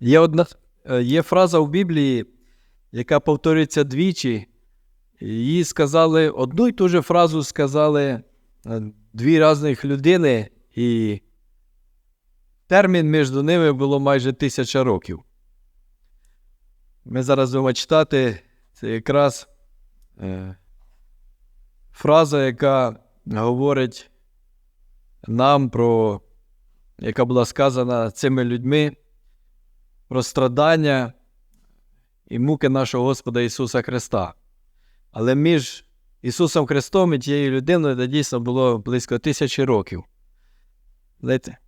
Є, одна, е, є фраза в Біблії, яка повторюється двічі. Її сказали, одну й ту же фразу сказали е, дві різних людини, і термін між ними було майже тисяча років. Ми зараз будемо читати це якраз е, фраза, яка говорить нам про, яка була сказана цими людьми про страдання і муки нашого Господа Ісуса Христа. Але між Ісусом Христом і тією людиною де дійсно було близько тисячі років. Знаєте,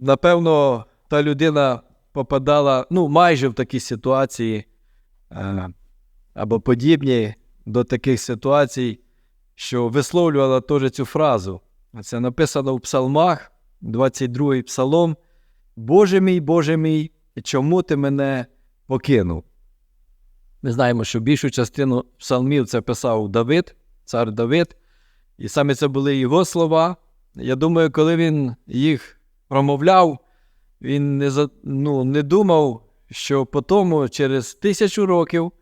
напевно, та людина попадала ну, майже в такі ситуації е, або подібні до таких ситуацій, що висловлювала теж цю фразу. Це написано в Псалмах, 22 псалом. Боже мій, Боже мій, чому ти мене покинув? Ми знаємо, що більшу частину псалмів це писав Давид, цар Давид, і саме це були його слова. Я думаю, коли він їх промовляв, він не ну, не думав, що потім, через тисячу років,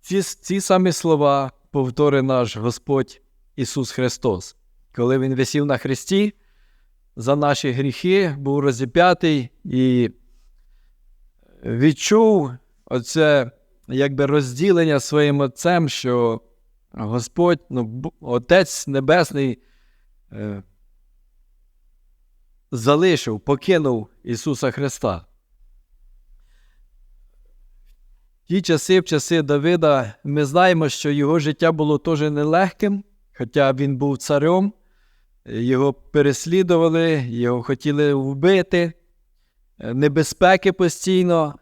ці, ці самі слова повторить наш Господь Ісус Христос. Коли Він висів на хресті, за наші гріхи, був розіп'ятий і відчув оце якби розділення своїм Отцем, що Господь, ну, Отець Небесний, е, залишив, покинув Ісуса Христа. Ті часи, в часи Давида, ми знаємо, що його життя було теж нелегким, хоча він був царем. Його переслідували, його хотіли вбити, е, небезпеки постійно.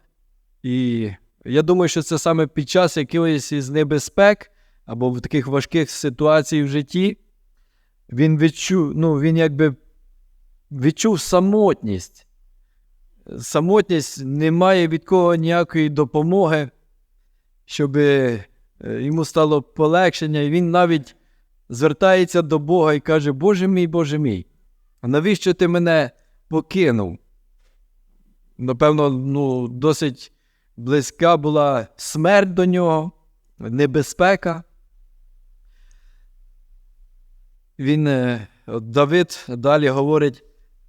І я думаю, що це саме під час якоїсь із небезпек або в таких важких ситуацій в житті він відчув, ну, він якби відчув самотність. Самотність не має від кого ніякої допомоги, щоб йому стало полегшення, і він навіть звертається до Бога і каже: Боже мій, Боже мій, навіщо ти мене покинув? Напевно, ну, досить близька була смерть до нього, небезпека. Він, е, Давид далі говорить: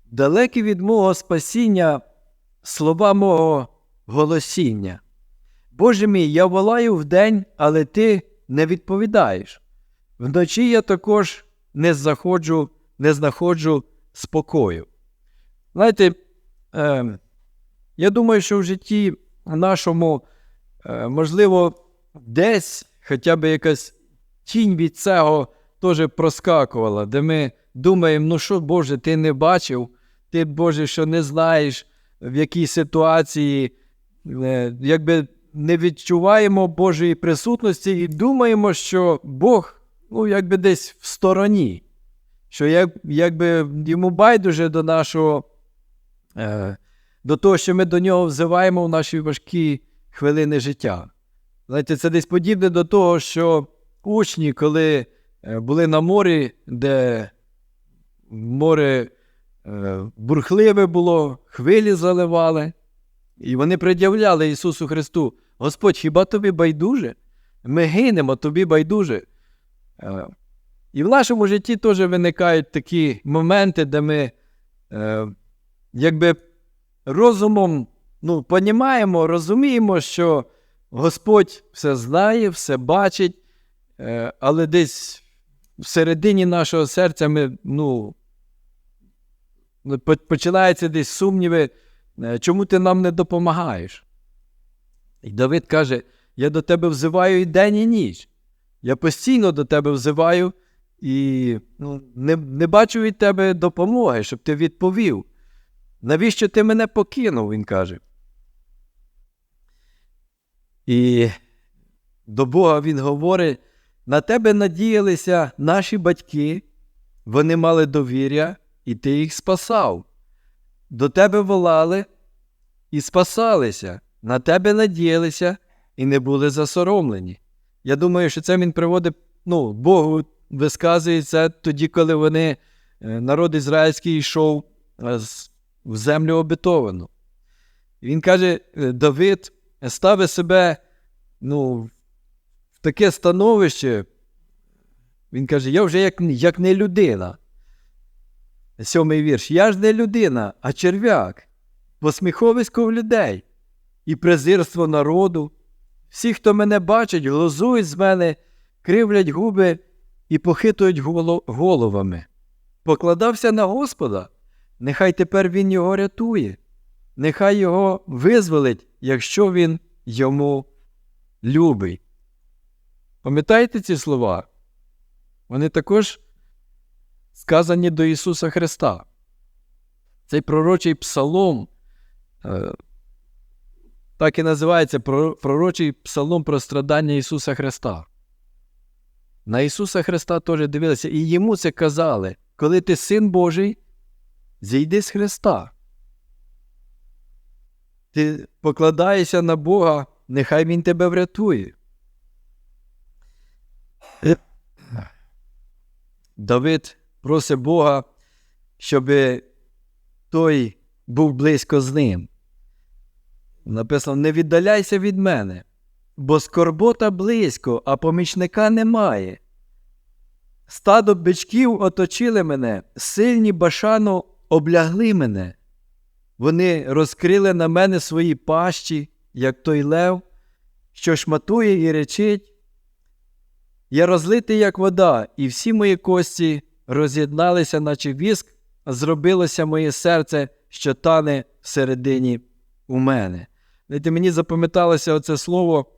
далекі від мого спасіння слова мого голосіння. Боже мій, я волаю вдень, але ти не відповідаєш. Вночі я також не заходжу, не знаходжу спокою. Знаєте, е, я думаю, що в житті нашому, е, можливо, десь хоча б якась тінь від цього теж проскакувала, де ми думаємо, ну що, Боже, ти не бачив, ти, Боже, що не знаєш, в якій ситуації, е, якби не відчуваємо Божої присутності і думаємо, що Бог ну, якби десь в стороні, що як, якби йому байдуже до нашого, е, до того, що ми до нього взиваємо в наші важкі хвилини життя. Знаєте, це десь подібне до того, що учні, коли е, були на морі, де море е, бурхливе було, хвилі заливали, і вони пред'являли Ісусу Христу: Господь, хіба тобі байдуже? Ми гинемо, тобі байдуже. Е, І в нашому житті теж виникають такі моменти, де ми е, якби розумом ну, понімаємо, розуміємо, що Господь все знає, все бачить, е, але десь всередині нашого серця ми, ну, ну, починаються десь сумніви, чому ти нам не допомагаєш? І Давид каже: Я до тебе взиваю і день, і ніч. Я постійно до тебе взиваю і ну, не, не бачу від тебе допомоги, щоб ти відповів. Навіщо ти мене покинув? Він каже. І до Бога він говорить: на тебе надіялися наші батьки, вони мали довір'я, і ти їх спасав. До тебе волали і спасалися, на тебе надіялися і не були засоромлені. Я думаю, що це він приводить, ну, Богу висказує це тоді, коли вони, е, народ ізраїльський йшов е, в землю обетовану. Він каже, е, Давид ставить себе ну, в таке становище. Він каже, я вже як, як не людина. Сьомий вірш. Я ж не людина, а черв'як, посміховисько в людей і презирство народу. Всі, хто мене бачить, глузують з мене, кривлять губи і похитують головами. Покладався на Господа, нехай тепер Він його рятує, нехай його визволить, якщо він йому любий. Пам'ятаєте ці слова? Вони також сказані до Ісуса Христа. Цей пророчий псалом, е, так і називається пророчий псалом про страдання Ісуса Христа. На Ісуса Христа теж дивилися, і йому це казали, коли ти син Божий, зійди з Христа. Ти покладаєшся на Бога, нехай Він тебе врятує. Давид просить Бога, щоб той був близько з ним. Написано: не віддаляйся від мене, бо скорбота близько, а помічника немає. Стадо бичків оточили мене, сильні башану облягли мене. Вони розкрили на мене свої пащі, як той лев, що шматує і речить. Я розлитий, як вода, і всі мої кості роз'єдналися, наче віск, зробилося моє серце, що тане всередині у мене. Знаєте, Мені запам'яталося оце слово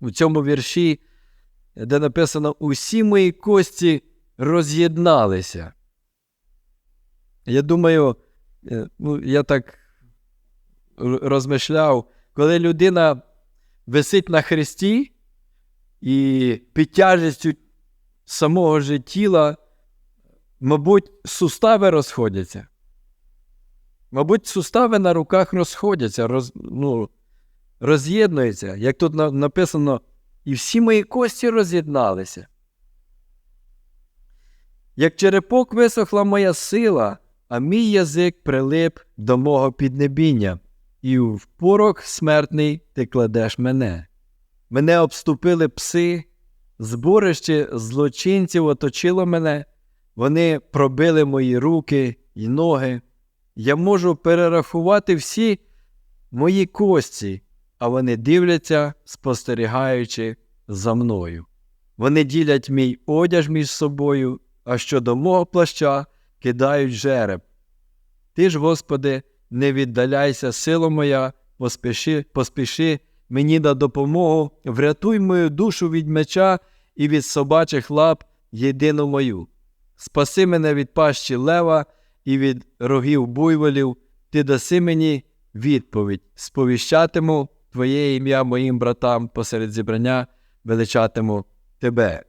у цьому вірші, де написано: усі мої кості роз'єдналися. Я думаю, е, ну, я так розмишляв, коли людина висить на хресті і під тяжестю самого ж тіла, мабуть, сустави розходяться. Мабуть, сустави на руках розходяться, роз, ну, роз'єднуються, як тут написано, і всі мої кості роз'єдналися. Як черепок висохла моя сила, а мій язик прилип до мого піднебіння, і в порох смертний ти кладеш мене. Мене обступили пси, зборище злочинців оточило мене, вони пробили мої руки й ноги. Я можу перерахувати всі мої кості, а вони дивляться, спостерігаючи за мною. Вони ділять мій одяг між собою, а щодо мого плаща кидають жереб. Ти ж, Господи, не віддаляйся, сила моя, поспіши, поспіши мені на допомогу, врятуй мою душу від меча і від собачих лап єдину мою. Спаси мене від пащі лева і від рогів буйволів, ти даси мені відповідь, сповіщатиму Твоє ім'я моїм братам посеред зібрання, величатиму тебе.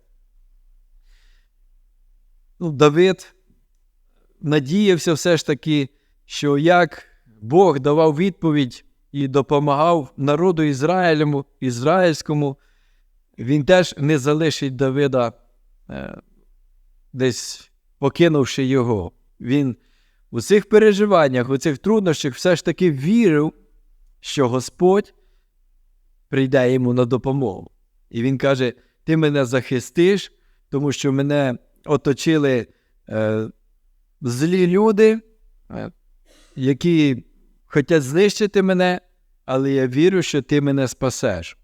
Ну, Давид надіявся все ж таки, що як Бог давав відповідь і допомагав народу Ізраїлю, ізраїльському, він теж не залишить Давида, е, десь покинувши його. Він у цих переживаннях, у цих труднощах все ж таки вірив, що Господь прийде йому на допомогу. І він каже: Ти мене захистиш, тому що мене оточили е, злі люди, е, які хочуть знищити мене, але я вірю, що ти мене спасеш,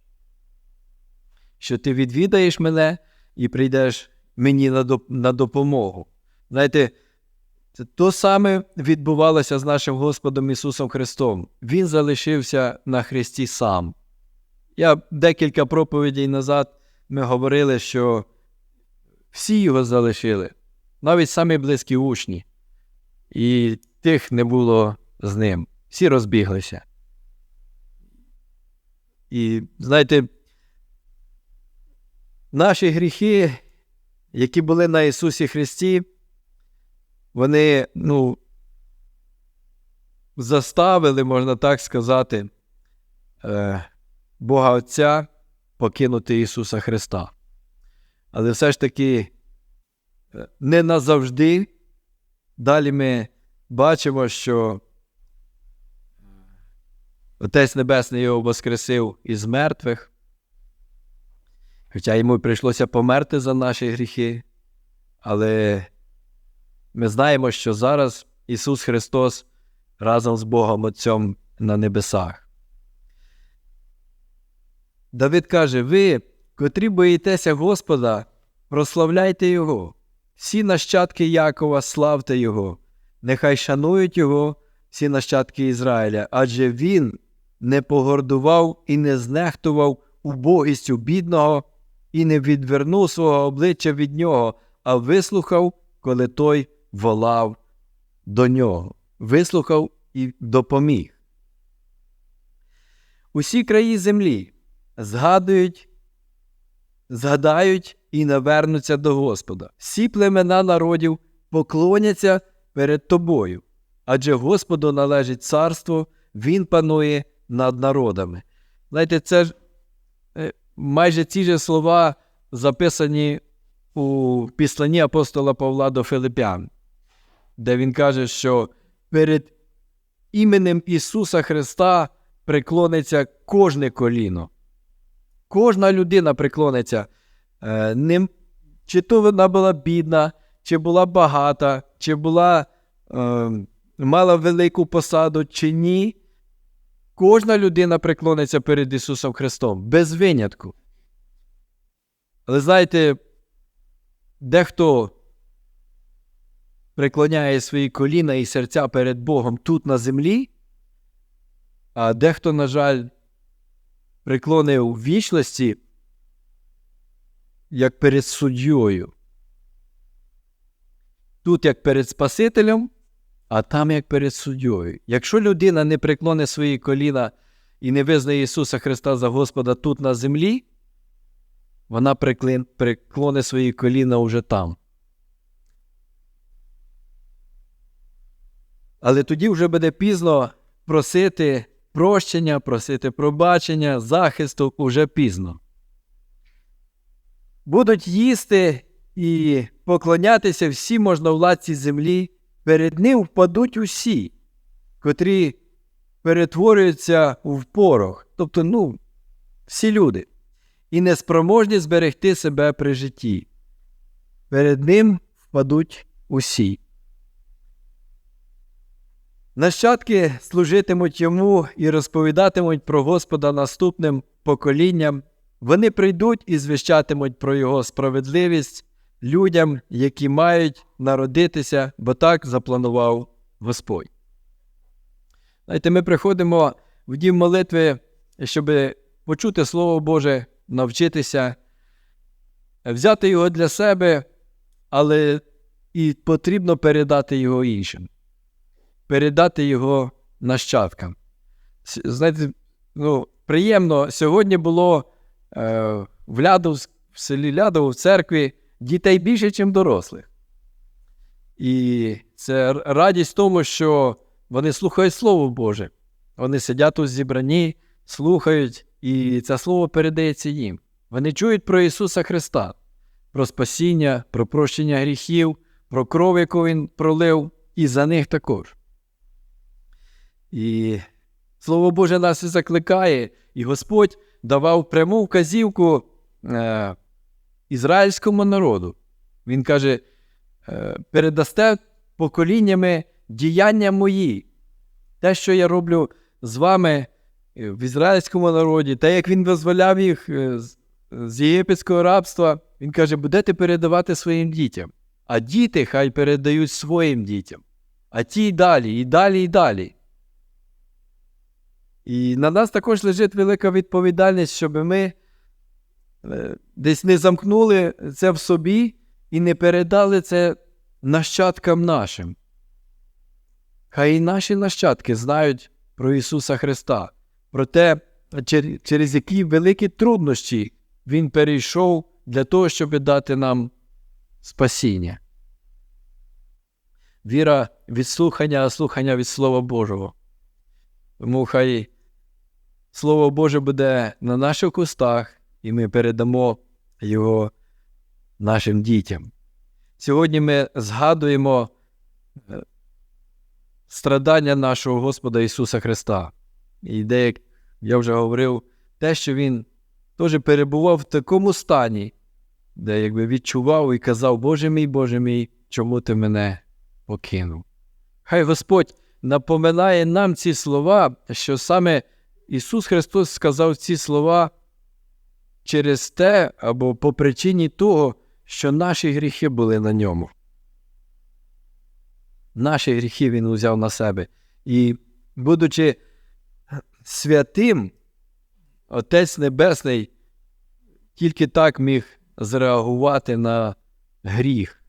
що ти відвідаєш мене і прийдеш мені на допомогу. Знаєте, це то саме відбувалося з нашим Господом Ісусом Христом. Він залишився на Христі сам. Я декілька проповідей назад ми говорили, що всі його залишили, навіть самі близькі учні, і тих не було з ним. Всі розбіглися. І знаєте, наші гріхи, які були на Ісусі Христі, вони, ну, заставили, можна так сказати, е, Бога Отця покинути Ісуса Христа. Але все ж таки е, не назавжди. Далі ми бачимо, що Отець Небесний його воскресив із мертвих, хоча йому прийшлося померти за наші гріхи, але ми знаємо, що зараз Ісус Христос разом з Богом Отцем на небесах. Давид каже: Ви, котрі боїтеся Господа, прославляйте Його, всі нащадки Якова, славте Його, нехай шанують Його всі нащадки Ізраїля, адже Він не погордував і не знехтував убогістю бідного і не відвернув свого обличчя від нього, а вислухав, коли той волав до нього, вислухав і допоміг. Усі краї землі згадують, згадають і навернуться до Господа. Всі племена народів поклоняться перед тобою, адже Господу належить царство, Він панує над народами. Знаєте, це ж е, майже ці ж слова записані у післанні апостола Павла до Филипян, де він каже, що перед іменем Ісуса Христа преклониться кожне коліно. Кожна людина преклониться е, чи то вона була бідна, чи була багата, чи була е, мала велику посаду, чи ні. Кожна людина преклониться перед Ісусом Христом, без винятку. Але знаєте, дехто преклоняє свої коліна і серця перед Богом тут на землі, а дехто, на жаль, преклонив у вічності, як перед суддєю. Тут як перед Спасителем, а там як перед суддєю. Якщо людина не преклоне свої коліна і не визнає Ісуса Христа за Господа тут на землі, вона преклин, преклоне свої коліна уже там. Але тоді вже буде пізно просити прощення, просити пробачення, захисту уже пізно. Будуть їсти і поклонятися всі можновладці землі, перед ним впадуть усі, котрі перетворюються в порох, тобто, ну, всі люди, і неспроможні зберегти себе при житті. Перед ним впадуть усі. Нащадки служитимуть йому і розповідатимуть про Господа наступним поколінням. Вони прийдуть і звіщатимуть про Його справедливість людям, які мають народитися, бо так запланував Господь. Знаєте, ми приходимо в дім молитви, щоб почути Слово Боже, навчитися, взяти його для себе, але і потрібно передати його іншим передати його нащадкам. Знаєте, ну, приємно, сьогодні було е, в Лядов, в селі Лядово, в церкві дітей більше, ніж дорослих. І це радість в тому, що вони слухають Слово Боже. Вони сидять у зібранні, слухають, і це слово передається їм. Вони чують про Ісуса Христа, про спасіння, про прощення гріхів, про кров, яку Він пролив, і за них також. І Слово Боже нас і закликає, і Господь давав пряму вказівку е, ізраїльському народу. Він каже: е, передасте поколіннями діяння мої, те, що я роблю з вами е, в ізраїльському народі, те, як він дозволяв їх е, з єгипетського рабства, він каже, будете передавати своїм дітям, а діти хай передають своїм дітям, а ті й далі, і далі, і далі. І на нас також лежить велика відповідальність, щоб ми е, десь не замкнули це в собі і не передали це нащадкам нашим. Хай і наші нащадки знають про Ісуса Христа, про те, через які великі труднощі Він перейшов для того, щоб дати нам спасіння. Віра від слухання, а слухання від Слова Божого. Тому хай Слово Боже буде на наших устах, і ми передамо його нашим дітям. Сьогодні ми згадуємо е, страдання нашого Господа Ісуса Христа. І де, я вже говорив, те, що він теж перебував в такому стані, де якби відчував і казав, Боже мій, Боже мій, чому ти мене покинув? Хай Господь напоминає нам ці слова, що саме Ісус Христос сказав ці слова через те або по причині того, що наші гріхи були на ньому. Наші гріхи Він узяв на себе. І, будучи святим, Отець Небесний тільки так міг зреагувати на гріх,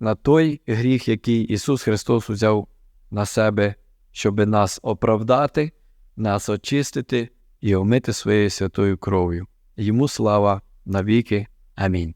на той гріх, який Ісус Христос узяв на себе, щоби нас оправдати, нас очистити і омити своєю святою кров'ю. Йому слава навіки. Амінь.